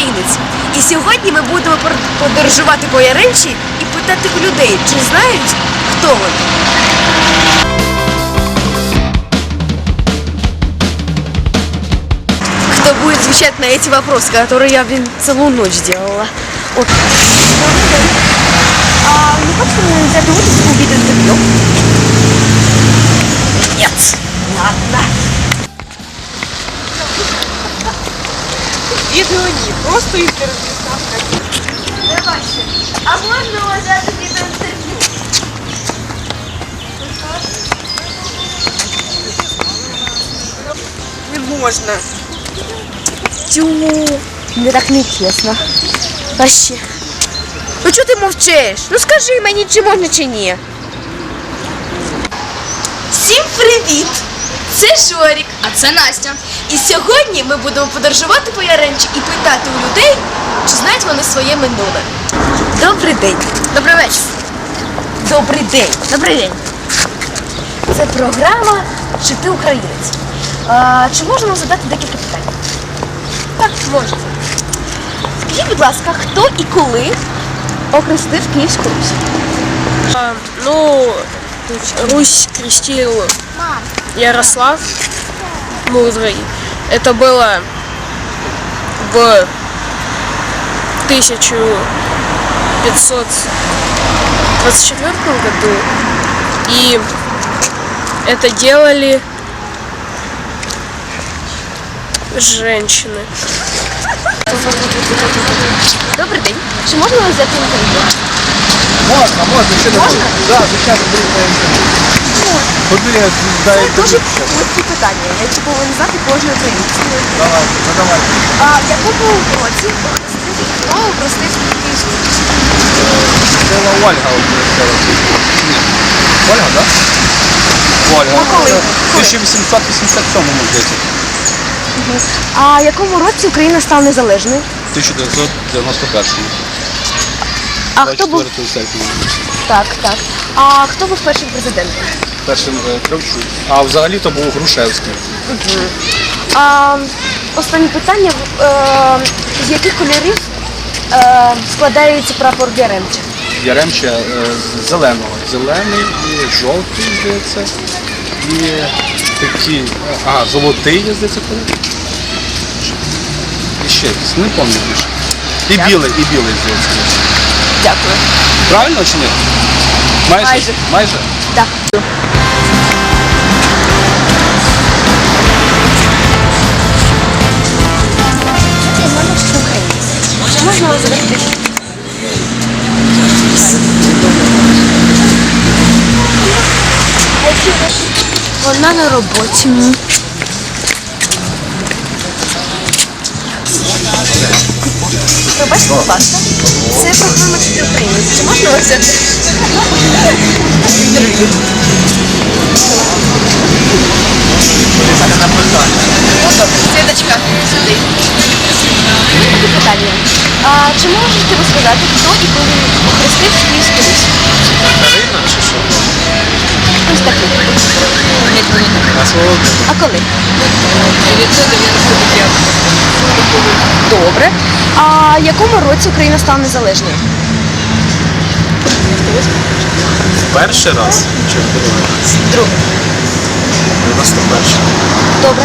справжній ти українець. І сьогодні ми будемо пор- подорожувати по Яремчі і питати у людей, чи знають, хто вони. Кто будет отвечать на эти вопросы, которые я, блин, целую ночь делала. Вот. А не хочешь ли взяти участь у відеоінтерв'ю? Нет. Ладно. Ні, просто інтерв'ю. Давайте. А можно у вас взяти відеоінтерв'ю? Не можна. Тю. Мне так не чесно. Вообще. Ну чого ти мовчиш? Ну скажи мені, чи можна, чи ні. Всім привіт! Це Жорік. А це Настя. І сьогодні ми будемо подорожувати по Яремчі і питати у людей, чи знають вони своє минуле. Добрий день. Добрий вечір. Добрий день. Добрий день. Це програма Чи ти українець? А, чи можна задати декілька питань? Так, можна. Скажіть, будь ласка, хто і коли охрестив Київську Русь? А, ну, Русь крестил Ярослав Мудрый. Это было в 1524 году. И это делали женщины. Добрий день. Чи можна вас взяти інтерв'ю? Можна, можна, ще не Можна? Так, звичайно, буде. Куди я даю Це дуже легкі питання, які повинні знати кожен українець. Давай, задавай. А в якому році охрестив хто Київську Русь? Це Ольга охрестила. Ні. Ольга, так? Ольга. А коли? В 1887 здається. А в якому році Україна стала незалежною? 1991. А хто був 24 серпня. так, так. А хто був першим президентом? Першим е, Кравчук. А взагалі то був Грушевський. А, останнє питання. Е, з яких кольорів е, складається прапор Яремча? Яремча е, з зеленого. Зелений і жовтий, здається. І такі. е, А, золотий, є, здається, колір. І ще якийсь, не пам'ятаю більше. І білий, і білий, здається. Дякую. Правильно чи ні? Майже? Майже. Майже? Так. Можна вас? Вона на роботі. Пробачте, будь ласка. Це програма «Чути українець». Чи можна вас взяти? Світочка, сюди. Таке питання. А чи можете ви сказати, хто і коли охрестив Київську Русь? Карина чи що? Ось такий. А свого А коли? 995. Добре. А якому році Україна стала незалежною? Перший раз чи в другий раз? Другий. 91. Добре.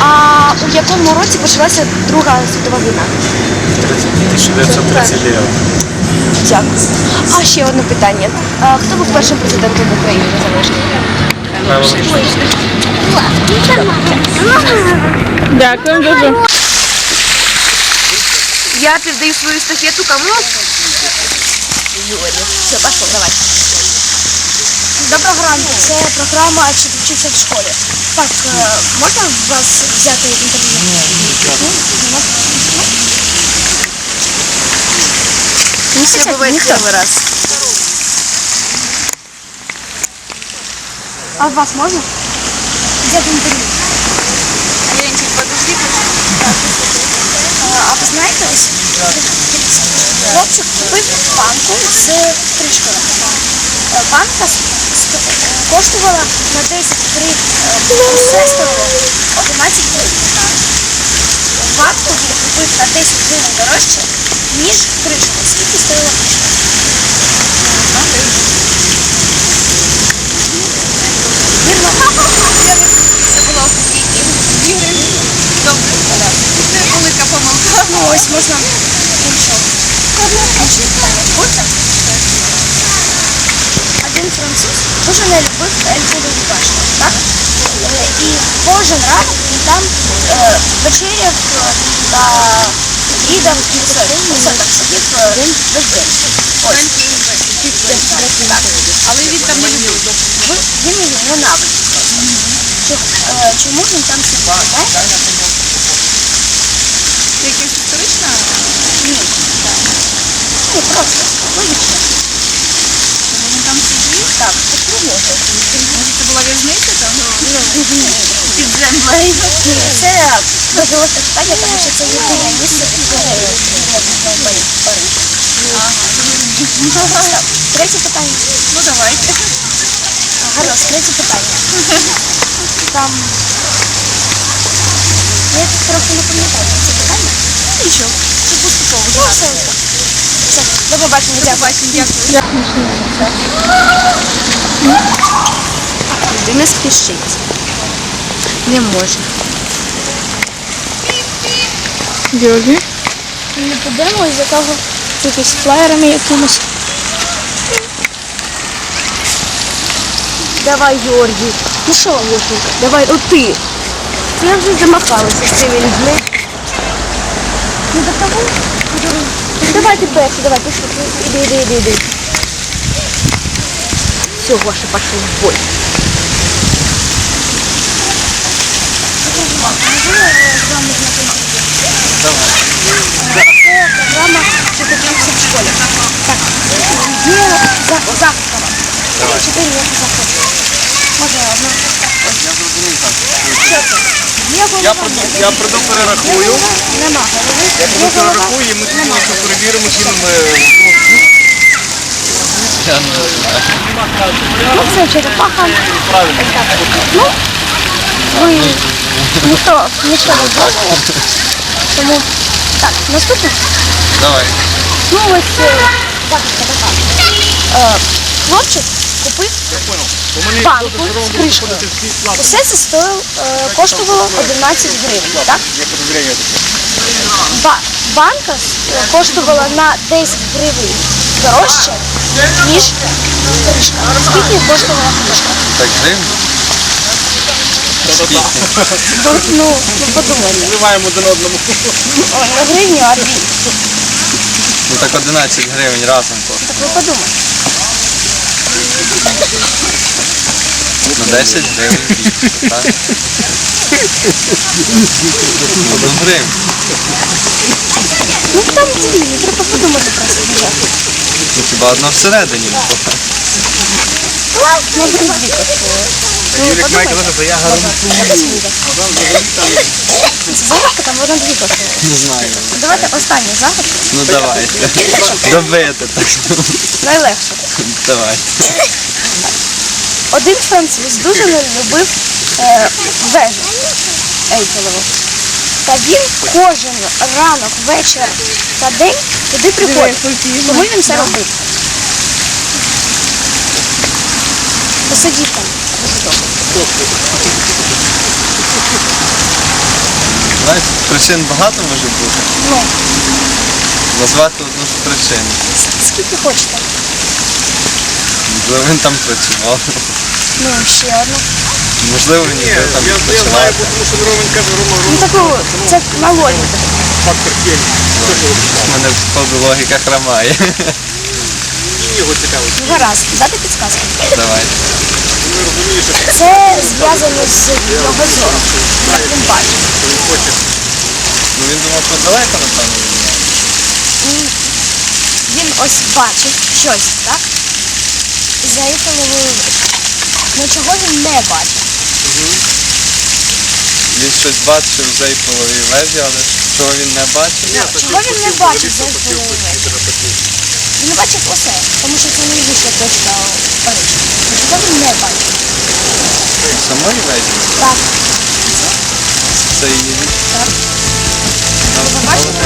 А у якому році почалася Друга світова війна? 1939. Дякую. А ще одне питання. А, хто був першим президентом України незалежної? Дякую дуже. Я передаю свою эстафету кому? Юрі. Все, пошел, давай. Доброго ранку. Це програма «Чи ти вчився в школі». Так, е, можна вас взяти інтерв'ю? Ні. Не все бывает первый раз. А вас можно? Взяти інтерв'ю. Хлопчик купив банку з стрічкою. Е, Банка коштувала на 10 гривень сестру 11 гривень. Банку він купив на 10 гривень дорожче, ніж кришка. Скільки стоїла кришка? Вірно. Це було в копійки. Дві гривні. Добре. Це велика помилка. Ну, ось можна іншого. Інше питання. Хоче? Один француз дуже не любив ельфову башню, так? Е, І кожен ранок він там е, вечеряв е, та обідав і все. Все так сидів е, день. Ось. Але він там не любив. Він. Чому, е, чому він там сидів? Під землею. Ні, це дуже легке питання, тому що це єдине місце, де Париж. Ага, зрозумів. Так, Третє питання. Ну давайте. Гаразд, третє питання. Там. Я тут трохи не пам'ятаю це питання. Нічого. Це поступово. Ну, все. Все, до побачення, дякую. Бачимо, дякую. Людина спішить. Не може. Георгій. Не підемо із-за того з флаєрами якимось. Давай, Георгій. Ну що, Лешенька, давай, от ти. Це я вже замахалася з цими людьми. Ну до того? Ну, Давай ти перший, давай, пішли. Іди, іди, іди, іди. Все, Гоша, пошел в бой. «Чотири вчиться в школі». Так, є за- завтра. Чотири роки завтра. Може, одна. Що це? Є голова. Я я прийду перерахую. Нема голови. Я Є голова. перерахую і ми Нема. просто перевіримо, кинемо. Ну, це черепаха. Правильно. Ну, ви ніхто, ніхто не. Тому, так, наступне. Давай. Ну, ось е, загадка така. Е, Хлопчик купив Банку з кришкою. Усе це стоїло, е, коштувало 11 гривень, так? Ба- банка е, коштувала на 10 гривень дорожче, ніж кришка. Скільки коштувала кришка? Так гривень? Ну, ну, ну подумайте. Вливаємо один одному. О, не гривню, а дві. Ну так 11 гривень разом коштує. Так ви подумайте. Ну 10 гривень більше, так? Одну гривню. Ну там дві, треба подумати просто. Ну хіба одна всередині? Ну, дві коштували. Ну, Юрик має казати, що я гарантую. Загадка, там вона дві коштувала. Не знаю. Давайте останню загадку. Ну давайте. Добити так. Найлегше. Давайте. Один француз дуже не любив е, вежу Ейфелеву. Та він кожен ранок, вечір та день туди приходив. Тому він це робив. Посидів там. Знаєте, причин багато може бути. Ну, Назвати одну з причин. скільки хочете. Можливо, він там працював. Ну, ще одну. Можливо, він ніде там я, не я знаю, працював. тому що Роман каже, Рома, Ну Рома, таку, це на логіку. фактор тіні. Що ж його У мене походу логіка хромає. Мені його цікавить. Ну, Гаразд, дати підсказку. Давайте. Це зв'язано з його зором. Як він бачить. Ну він думав, що далеко, напевно. від нього. Він ось бачив щось, так? За Ейфелевою вишкою. Ну чого він не бачив? Він щось бачив з Ейфелевої вежі, але чого він не бачив? Чого він не бачив за Ейфелевою вишкою? Він не бачив усе, тому що це найвища точка в Парижі. Чого він не бачив? Самої вежі? Так, Це її. так. Ви Бачите?